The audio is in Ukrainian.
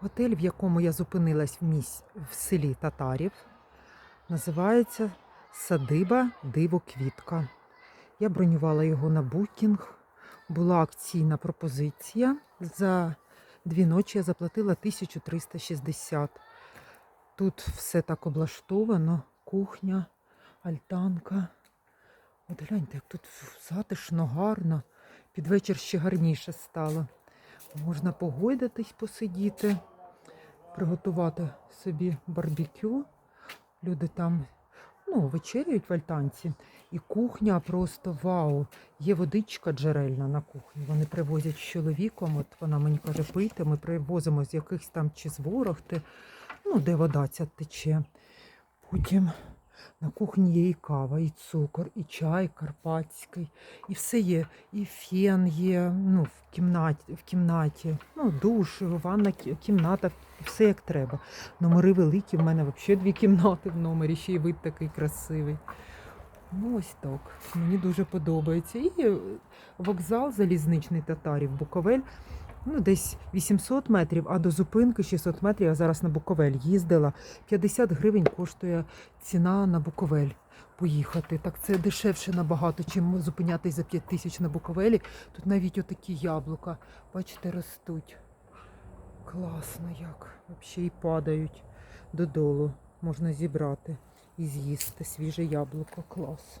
Готель, в якому я зупинилась в, міс... в селі Татарів, називається Садиба Диво Квітка. Я бронювала його на букінг. Була акційна пропозиція. За дві ночі я заплатила 1360. Тут все так облаштовано. Кухня, альтанка. От гляньте, як тут затишно, гарно. Під вечір ще гарніше стало. Можна погойдатись, посидіти, приготувати собі барбекю. Люди там ну, вечеряють в альтанці. І кухня просто вау. Є водичка джерельна на кухні. Вони привозять з чоловіком. От вона мені каже, пийте, ми привозимо з якихось там чи з ворогти, ну, де вода ця тече. Потім на кухні є і кава, і цукор, і чай карпатський, і все є. І фен є ну, в кімнаті, в кімнаті, ну, душ, ванна кімната, все як треба. Номери великі, в мене взагалі дві кімнати в номері, ще й вид такий красивий. Ну, ось так. Мені дуже подобається. І вокзал залізничний татарів, Буковель. Ну, десь 800 метрів, а до зупинки 600 метрів. Я зараз на Буковель їздила. 50 гривень коштує ціна на Буковель поїхати. Так це дешевше набагато, чим зупинятись за 5 тисяч на Буковелі. Тут навіть отакі яблука, бачите, ростуть. Класно як. Взагалі і падають додолу. Можна зібрати і з'їсти свіже яблуко. Клас.